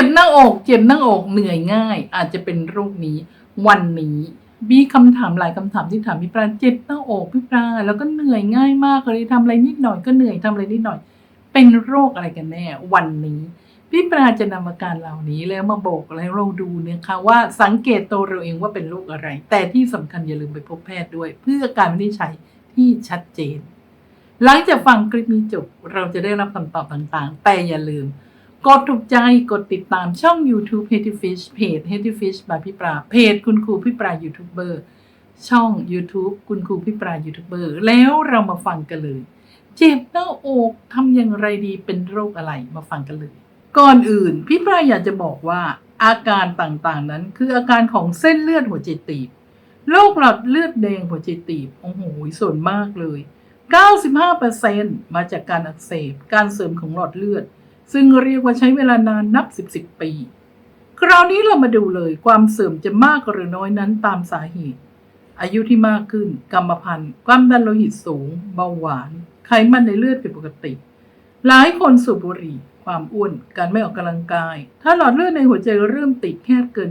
จ็บหน้าอก เจ็บหน้าอกเหนื่อยง่าย อาจจะเป็นโรคนี้ วันนี้มีคำถามหลายคำถามที่ถามพี่ปลาเจ็บหน้าอกพี่ปลาแล้วก็เหนื่อยง่ายมากเลยทำอะไรนิดหน่อยก็เหนื่อยทำอะไรนิดหน่อย เป็นโรคอะไรกันแน่ วันนี้พี่ปลาจะนำอาการเหล่านี้แล้วมาบอกแล้วเราดูเนี่ยค่ะว่าสังเกตตัวเราเองว่าเป็นโรคอะไร แต่ที่สำคัญอย่าลืมไปพบแพทย์ด้วย เพื่อการวินิจฉัยที่ชัดเจน หลังจากฟังคลิปนี้จบเราจะได้รับคำตอบต่างๆ แต่อย่าลืม กดถูกใจกดติดตามช่อง YouTube h e t y Fish เพจ h e t y Fish บายพี่ปลาเพจคุณครูพี่ปลายูทูบเบอร์ช่อง YouTube คุณครูพี่ปลายูทูบเบอร์แล้วเรามาฟังกันเลย เจ็บหน้าอกทำอย่างไรดีเป็นโรคอะไรมาฟังกันเลย ก่อนอื่นพี่ปลาอยากจะบอกว่า อาการต่างๆนั้นคืออาการของเส้นเลือดหัวใจตีบโรคหลอดเลือดแดงหัวใจตีบโอ้โหส่วนมากเลย 95%มาจากการอักเสบการเสริมของหลอดเลือด ซึ่งเรียกว่าใช้เวลานานนับ 10 10ปี คราวนี้เรามาดูเลยความเสื่อมจะมากหรือน้อยนั้นตามสาเหตุ อายุที่มากขึ้น กรรมพันธุ์ความดันโลหิตสูง เบาหวาน ไขมันในเลือดผิดปกติ หลายคนสูบบุหรี่ ความอ้วน การไม่ออกกำลังกาย ถ้าหลอดเลือดในหัวใจเริ่มติดแค่เกิน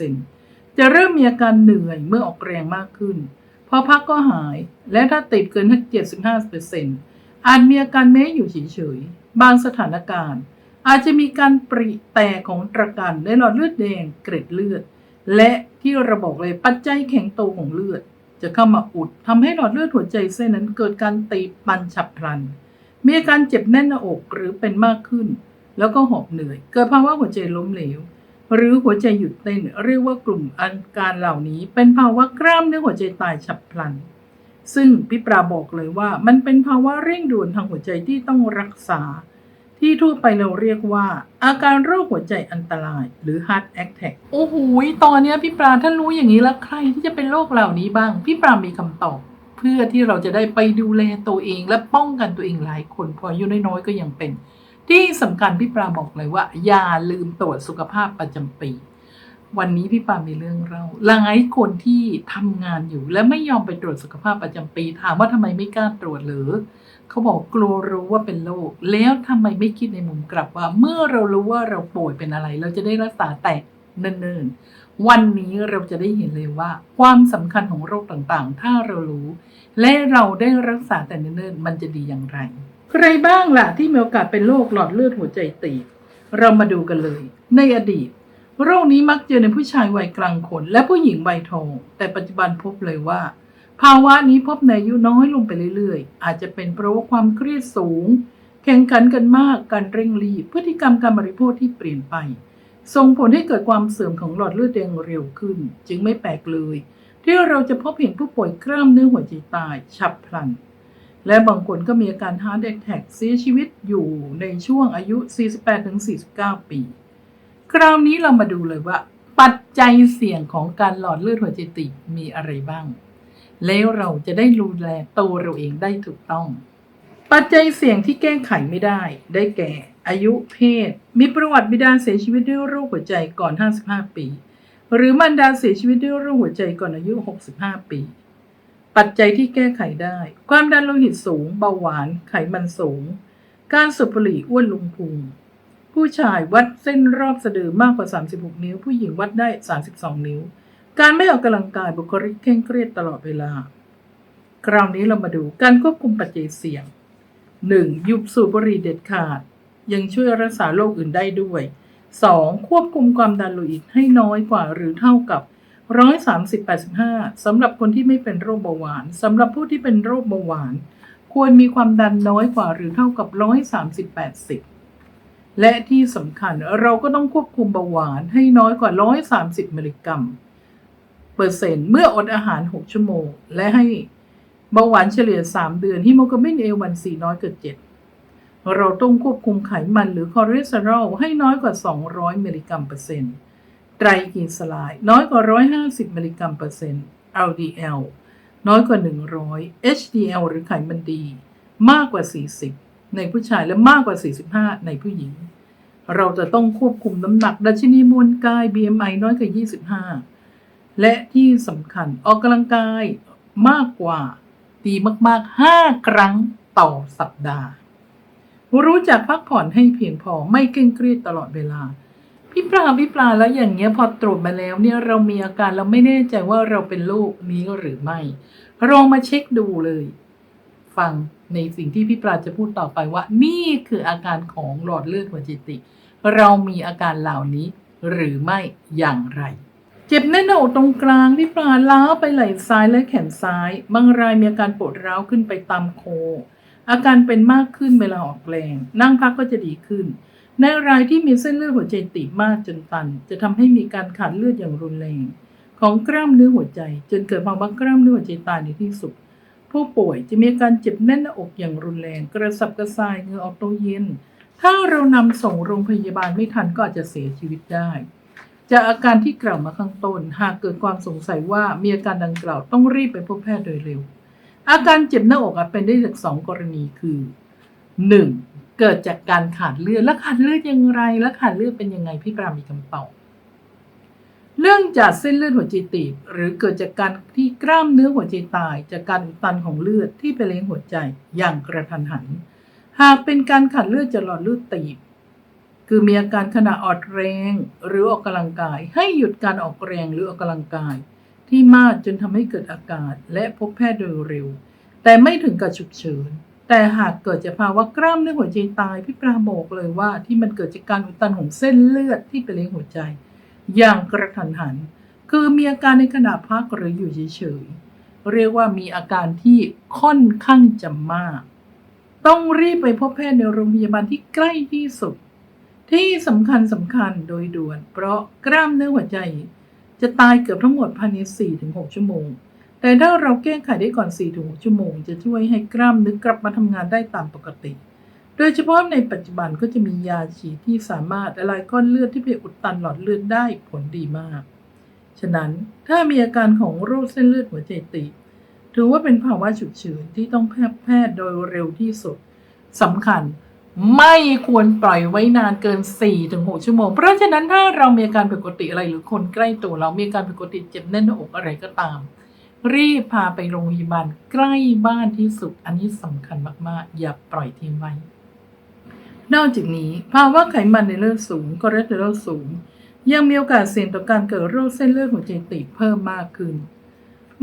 50%จะเริ่มมีอาการเหนื่อยเมื่อออกแรงมากขึ้นพอพักก็หาย และถ้าติดเกิน75%อาจมีอาการแม้อยู่เฉยๆ บางสถานการณ์ อาจจะมีการปริแตกของตะกันในหลอดเลือดแดงเกร็ดเลือด และที่ราบอกเลยปัจจัยแข็งโตของเลือด จะเข้ามาอุดทำให้หลอดเลือดหัวใจเส้นนั้นเกิดการตีปันฉับพลัน มีอาการเจ็บแน่นหน้าอกหรือเป็นมากขึ้น แล้วก็หอบเหนื่อย เกิดภาวะหัวใจล้มเหลว หรือหัวใจหยุดเต้นเรียกว่ากลุ่มอาการเหล่านี้ เป็นภาวะกล้ามเนื้อหัวใจตายฉับพลัน ซึ่งพี่ปราบอกเลยว่ามันเป็นภาวะเร่งด่วนทางหัวใจที่ต้องรักษา ที่ทั่วไปเราเรียกว่า อาการโรคหัวใจอันตราย หรือ heart attack โอ้โหตอนนี้พี่ปราถ้ารู้อย่างนี้แล้วใครที่จะเป็นโรคเหล่านี้บ้าง พี่ปรามีคำตอบ เพื่อที่เราจะได้ไปดูแลตัวเอง และป้องกันตัวเองหลายคนพออายุน้อยๆก็ยังเป็น ที่สำคัญพี่ปราบอกเลยว่า อย่าลืมตรวจสุขภาพประจำปี วันนี้พี่ปามีเรื่องเล่าหลายคนที่ทำงานอยู่และไม่ยอมไปตรวจสุขภาพประจำปี ถามว่าทำไมไม่กล้าตรวจหรือ เขาบอกกลัวรู้ว่าเป็นโรคแล้วทำไมไม่คิดในมุมกลับว่า เมื่อเรารู้ว่าเราป่วยเป็นอะไร เราจะได้รักษาแต่เนิ่นๆวันนี้เราจะได้เห็นเลยว่า ความสำคัญของโรคต่างๆ ถ้าเรารู้ และเราได้รักษาแต่เนิ่นๆมันจะดีอย่างไร ใครบ้างล่ะที่มีโอกาสเป็นโรคหลอดเลือดหัวใจตีบเรามาดูกันเลย ในอดีต โรคนี้มักเจอในผู้ชายวัยกลางคนและผู้หญิงวัยทอง แต่ปัจจุบันพบเลยว่า ภาวะนี้พบในอายุน้อยลงไปเรื่อยๆ อาจจะเป็นเพราะว่าความเครียดสูง แข่งขันกันมาก การเร่งรีบ พฤติกรรมการบริโภคที่เปลี่ยนไป ส่งผลให้เกิดความเสื่อมของหลอดเลือดแดงเร็วขึ้น จึงไม่แปลกเลย ที่เราจะพบเห็นผู้ป่วยกล้ามเนื้อหัวใจตายฉับพลัน และบางคนก็มีอาการ heart attack เสียชีวิตอยู่ในช่วงอายุ 48-49 ปี คราวนี้เรามาดูเลยว่า ปัจจัยเสี่ยงของการหลอดเลือดหัวใจตีบมีอะไรบ้าง แล้วเราจะได้ดูแลตัวเราเองได้ถูกต้อง ปัจจัยเสี่ยงที่แก้ไขไม่ได้ ได้แก่ อายุเพศ มีประวัติบิดาเสียชีวิตด้วยโรคหัวใจก่อน 55 ปี หรือมารดาเสียชีวิตด้วยโรคหัวใจก่อนอายุ 65 ปี ปัจจัยที่แก้ไขได้ ความดันโลหิตสูง เบาหวาน ไขมันสูง การสูบบุหรี่อ้วนลงพุง ผู้ชายวัดเส้นรอบสะดือมากกว่า 36 นิ้ว ผู้หญิงวัดได้ 32 นิ้ว การไม่ออกกำลังกายบุคลิกเคร่งเครียดตลอดเวลา คราวนี้เรามาดูการควบคุมปัจเจัยเสี่ยง 1. ยุดสูบบุหรี่เด็ดขาด ยังช่วยรักษาโรคอื่นได้ด้วย 2. ควบคุมความดันโลหิตให้น้อยกว่าหรือเท่ากับ 130-85สำหรับคนที่ไม่เป็นโรคเบาหวานสำหรับผู้ที่เป็นโรคเบาหวาน ควรมีความดันน้อยกว่าหรือเท่ากับ 130-80 และที่สำคัญเราก็ต้องควบคุมเบาหวานให้น้อยกว่า 130มิลลิกรัมเปอร์เซ็นต์เมื่ออดอาหาร 6 ชั่วโมง และให้เบาหวานเฉลี่ย 3 เดือนฮิโมโกลบิน A1C น้อยเกิน7เราต้องควบคุมไขมันหรือคอเลสเตอรอลให้น้อยกว่า 200มิลลิกรัมเปอร์เซ็นต์ไตรกลีเซอไรด์น้อยกว่า 150มิลลิกรัมเปอร์เซ็นต์ LDL น้อยกว่า 100 HDL หรือไขมันดี มากกว่า 40 ในผู้ชายและมากกว่า 45 ในผู้หญิง เราจะต้องควบคุมน้ำหนัก ดัชนีมวลกาย BMI น้อยกว่า 25 และที่สำคัญออกกำลังกายมากกว่าดีมากๆ 5 ครั้งต่อสัปดาห์ รู้จักพักผ่อนให้เพียงพอไม่เคร่งเครียดตลอดเวลา พี่ปลาพี่ปลาแล้วอย่างเงี้ยพอตรวจมาแล้วเนี่ยเรามีอาการเราไม่แน่ใจว่าเราเป็นโรคนี้หรือไม่ลองมาเช็คดูเลย ฟังในสิ่งที่พี่ปลาจะพูดต่อไปว่า นี่คืออาการของหลอดเลือดหัวใจตีบเรามีอาการเหล่านี้หรือไม่อย่างไร เจ็บแน่นหน้าอกตรงกลางพี่ปลาล้าไปไหล่ซ้ายและแขนซ้าย บางรายมีอาการปวดร้าวขึ้นไปตามโค อาการเป็นมากขึ้นเวลาออกแรงนั่งพักก็จะดีขึ้น ในรายที่มีเส้นเลือดหัวใจตีบมากจนตัน จะทำให้มีการขาดเลือดอย่างรุนแรง ของกล้ามเนื้อหัวใจ จนเกิดภาวะกล้ามเนื้อหัวใจตายในที่สุด ผู้ป่วยจะมีการเจ็บแน่นหน้าอกอย่างรุนแรง กระสับกระส่ายเหงื่อออกตัวเย็น ถ้าเรานำส่งโรงพยาบาลไม่ทันก็อาจจะเสียชีวิตได้ จากอาการที่กล่าวมาข้างต้น หากเกิดความสงสัยว่ามีอาการดังกล่าวต้องรีบไปพบแพทย์โดยเร็ว อาการเจ็บหน้าอกอาจเป็นได้จากสองกรณีคือหนึ่งเกิดจากการขาดเลือด และขาดเลือดอย่างไร และขาดเลือดเป็นยังไงพี่ปรามีคำตอบ เรื่องจากเส้นเลือดหัวใจตีบ หรือเกิดจากการที่กล้ามเนื้อหัวใจตาย จากการอุดตันของเลือดที่ไปเลี้ยงหัวใจอย่างกระทันหัน หากเป็นการขาดเลือดจากหลอดเลือดตีบ คือมีอาการขณะออดแรง หรือออกกำลังกาย ให้หยุดการออกแรงหรือออกกำลังกาย ที่มากจนทำให้เกิดอาการและพบแพทย์โดยเร็ว แต่ไม่ถึงกับฉุกเฉินแต่หากเกิดจากภาวะกล้ามเนื้อหัวใจตายพี่ปราบอกเลยว่าที่มันเกิดจากการอุดตันของเส้นเลือดที่ไปเลี้ยงหัวใจ อย่างกระทันหัน คือมีอาการในขณะพักหรืออยู่เฉยๆ เรียกว่ามีอาการที่ค่อนข้างจะมาก ต้องรีบไปพบแพทย์ในโรงพยาบาลที่ใกล้ที่สุด ที่สำคัญสำคัญโดยด่วน เพราะกล้ามเนื้อหัวใจ จะตายเกือบทั้งหมดภายใน 4-6 ชั่วโมง แต่ถ้าเราแก้ไขได้ก่อน 4-6 ชั่วโมง จะช่วยให้กล้ามเนื้อกลับมาทำงานได้ตามปกติ โดยเฉพาะในปัจจุบันก็จะมียาฉีดที่สามารถละลายก้อนเลือดที่ไปอุดตันหลอดเลือดได้ผลดีมาก ฉะนั้นถ้ามีอาการของโรคเส้นเลือดหัวใจตีบถือว่าเป็นภาวะฉุกเฉินที่ต้องแพทย์แพทย์โดยเร็วที่สุดสำคัญไม่ควรปล่อยไว้นานเกิน 4-6 ชั่วโมง เพราะฉะนั้นถ้าเรามีอาการผิดปกติอะไรหรือคนใกล้ตัวเรามีอาการผิดปกติเจ็บแน่นหน้าอกอะไรก็ตาม รีบพาไปโรงพยาบาลใกล้บ้านที่สุด อันนี้สำคัญมากๆ อย่าปล่อยทิ้งไว้ นอกจากนี้ภาวะไขมันในเลือดสูงคอเลสเตอรอลสูง ยังมีโอกาสเสี่ยงต่อการเกิดโรคเส้นเลือดหัวใจตีบเพิ่มมากขึ้น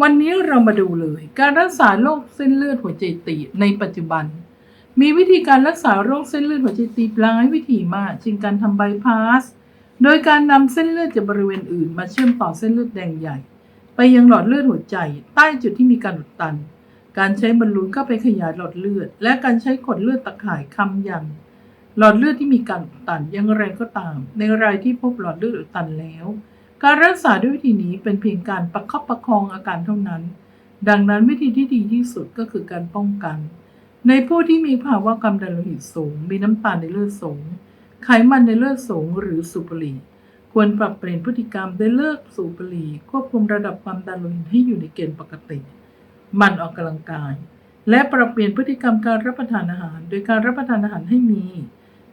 วันนี้เรามาดูเลย การรักษาโรคเส้นเลือดหัวใจตีบในปัจจุบัน มีวิธีการรักษาโรคเส้นเลือดหัวใจตีบหลายวิธีมากเช่นการทำไบพาสโดยการนำเส้นเลือดจากบริเวณอื่น มาเชื่อมต่อเส้นเลือดแดงใหญ่ ไปยังหลอดเลือดหัวใจ ใต้จุดที่มีการอุดตัน การใช้บอลลูนเข้าไปขยายหลอดเลือด และการใช้ขดเลือดตะข่ายคำยัน หลอดเลือดที่มีการตันอยังไรก็ตาม ในรายที่พบหลอดเลือดตันแล้ว การรักษาด้วยวิธีนี้เป็นเพียงการประคับประคองอาการเท่านั้น ดังนั้นวิธีที่ดีที่สุดก็คือการป้องกัน ในผู้ที่มีภาวะความดันโลหิตสูง มีน้ำตาลในเลือดสูง ไขมันในเลือดสูง หรือสูบบุหรี่ ควรปรับเปลี่ยนพฤติกรรมโดยเลิกสูบบุหรี่ควบคุมระดับความดันโลหิตให้อยู่ในเกณฑ์ปกติมันออกกำลังกาย และปรับเปลี่ยนพฤติกรรมการรับประทานอาหาร โดยการรับประทานอาหารให้มี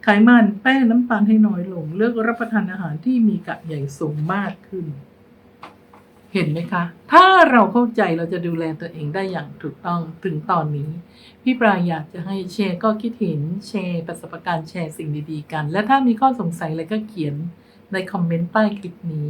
ไขมันแป้งน้ำตาลให้น้อยลง เลือกรับประทานอาหารที่มีกากใหญ่สูงมากขึ้น เห็นไหมคะ ถ้าเราเข้าใจเราจะดูแลตัวเองได้อย่างถูกต้องถึงตอนนี้ พี่ปราอยากจะให้แชร์ก็คิดเห็นแชร์ประสบการณ์แชร์สิ่งดีๆกัน และถ้ามีข้อสงสัยอะไรก็เขียนในคอมเมนต์ใต้คลิปนี้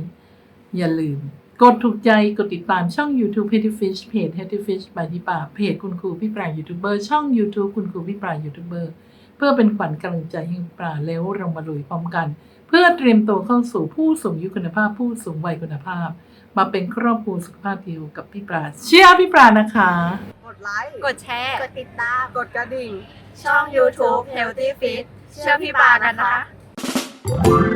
อย่าลืม กดถูกใจกดติดตามช่อง YouTube Petty Fish เพจ Petty Fish บายพี่ป่าเพจคุณครูพี่ปรายูทูบเบอร์ช่อง YouTube คุณครูพี่ปรายูทูบเบอร์ เพื่อเป็นขวัญกำลังใจให้พี่ปราแล้วเรามาลุยพร้อมกัน เพื่อเตรียมตัวเข้าสู่ผู้สูงอายุคุณภาพ ผู้สูงวัยคุณภาพ มาเป็นครอบครัวสุขภาพเดียวกับพี่ปราเชียร์พี่ปรานะคะ กดไลค์ กดแชร์ กดติดตาม กดกระดิ่ง ช่อง YouTube Healthy Fit เชื่อพี่ปากันนะคะ